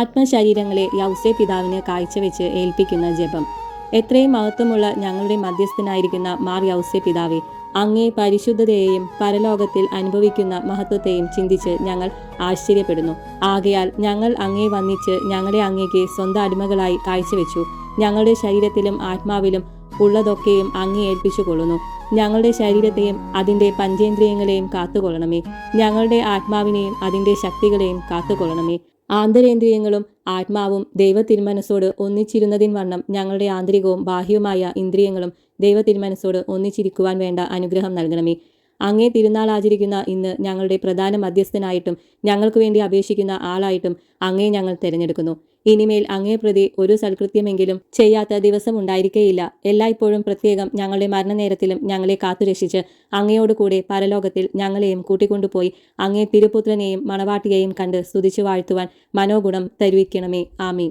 ആത്മശരീരങ്ങളെ യൗസേ പിതാവിന് കാഴ്ചവെച്ച് ഏൽപ്പിക്കുന്ന ജപം. എത്രയും മഹത്വമുള്ള ഞങ്ങളുടെ മധ്യസ്ഥനായിരിക്കുന്ന മാർ യൗസേ പിതാവെ അങ്ങേ പരിശുദ്ധതയെയും പരലോകത്തിൽ അനുഭവിക്കുന്ന മഹത്വത്തെയും ചിന്തിച്ച് ഞങ്ങൾ ആശ്ചര്യപ്പെടുന്നു. ആകയാൽ ഞങ്ങൾ അങ്ങേ വന്നിച്ച് ഞങ്ങളെ അങ്ങേക്ക് സ്വന്തം അടിമകളായി കാഴ്ചവെച്ചു. ഞങ്ങളുടെ ശരീരത്തിലും ആത്മാവിലും ഉള്ളതൊക്കെയും അങ്ങേ ഏൽപ്പിച്ചു കൊള്ളുന്നു ഞങ്ങളുടെ ശരീരത്തെയും അതിന്റെ പഞ്ചേന്ദ്രിയങ്ങളെയും കാത്തുകൊള്ളണമേ. ഞങ്ങളുടെ ആത്മാവിനെയും അതിന്റെ ശക്തികളെയും കാത്തുകൊള്ളണമേ. ആന്തരേന്ദ്രിയങ്ങളും ആത്മാവും ദൈവ തിരുമനസ്സോട് ഒന്നിച്ചിരുന്നതിൻ വണ്ണം ഞങ്ങളുടെ ആന്തരികവും ബാഹ്യവുമായ ഇന്ദ്രിയങ്ങളും ദൈവ തിരുമനസ്സോട് ഒന്നിച്ചിരിക്കുവാൻ വേണ്ട അനുഗ്രഹം നൽകണമേ. അങ്ങേ തിരുനാൾ ആചരിക്കുന്ന ഇന്ന് ഞങ്ങളുടെ പ്രധാന മധ്യസ്ഥനായിട്ടും ഞങ്ങൾക്ക് വേണ്ടി അപേക്ഷിക്കുന്ന ആളായിട്ടും അങ്ങേ ഞങ്ങൾ തിരഞ്ഞെടുക്കുന്നു. ഇനിമേൽ അങ്ങേ പ്രതി ഒരു സൽകൃത്യമെങ്കിലും ചെയ്യാത്ത ദിവസം ഉണ്ടായിരിക്കേയില്ല. എല്ലായ്പ്പോഴും പ്രത്യേകം ഞങ്ങളുടെ മരണനേരത്തിലും ഞങ്ങളെ കാത്തുരക്ഷിച്ച് അങ്ങയോട് കൂടെ പരലോകത്തിൽ ഞങ്ങളെയും കൂട്ടിക്കൊണ്ടുപോയി അങ്ങേ തിരുപുത്രനെയും മണവാട്ടിയെയും കണ്ട് സ്തുതിച്ചു വാഴ്ത്തുവാൻ മനോഗുണം തരുവിക്കണമേ. ആമീൻ.